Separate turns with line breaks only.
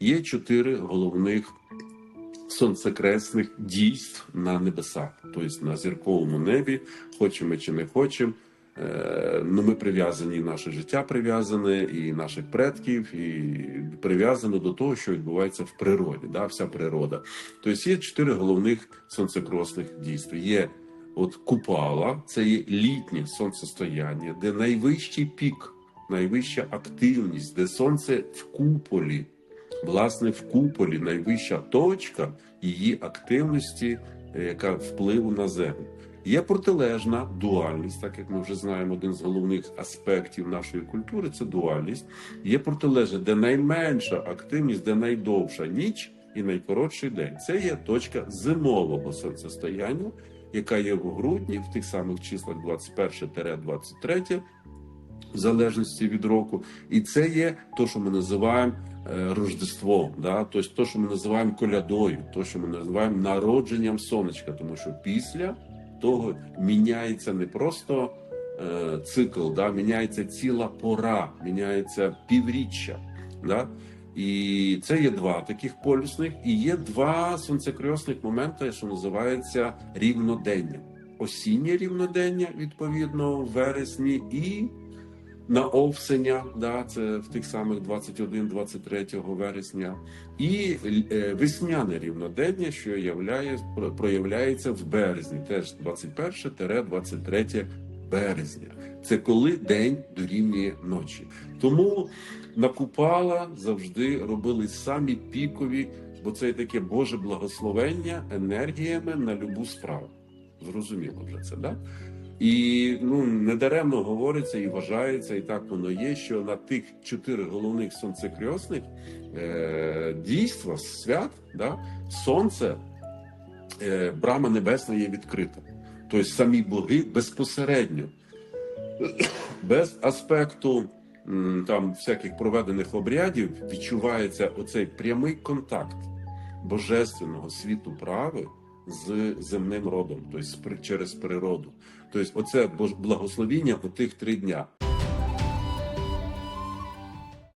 Є чотири головних сонцекресних дійств на небесах, тобто на зірковому небі, хочемо чи не хочемо. Е, Ну, ми прив'язані, і наше життя прив'язане, і наших предків, і прив'язано до того, що відбувається в природі, да, вся природа. Тобто є чотири головних сонцекросних дійства. Є от купала, це є літнє сонцестояння, де найвищий пік, найвища активність, де сонце в куполі, власне, в куполі найвища точка її активності, е, яка впливу на землю. Є протилежна дуальність, так як ми вже знаємо, один з головних аспектів нашої культури це дуальність. Є протилежна, де найменша активність, де найдовша ніч і найкоротший день. Це є точка зимового сонцестояння, яка є в грудні, в тих самих числах 21-23, в залежності від року. І це є то, що ми називаємо е, Рождеством, да? тобто то, що ми називаємо колядою, то, що ми називаємо народженням сонечка, тому що після того міняється не просто е, цикл, да? міняється ціла пора, міняється півріччя. Да? І це є два таких полюсних, і є два сонцекресних моменти, що називається рівнодення. Осіннє рівнодення, відповідно, в вересні, і на овсеня, да, це в тих самих 21-23 вересня, і е, весняне рівнодення, що являє, проявляється в березні, теж 21-23 березня. Це коли день дорівнює ночі. Тому на Купала завжди робили самі пікові, бо це таке Боже благословення енергіями на любу справу. Зрозуміло вже це, да? І ну недаремно говориться і вважається, і так воно є, що на тих чотири головних сонцекресних е, дійства свят, да, сонце, е, брама небесна є відкрита. Тобто самі боги безпосередньо, без аспекту там всяких проведених обрядів, відчувається оцей прямий контакт божественного світу прави з земним родом, тобто через природу. Тобто, оце благословіння у тих три дня.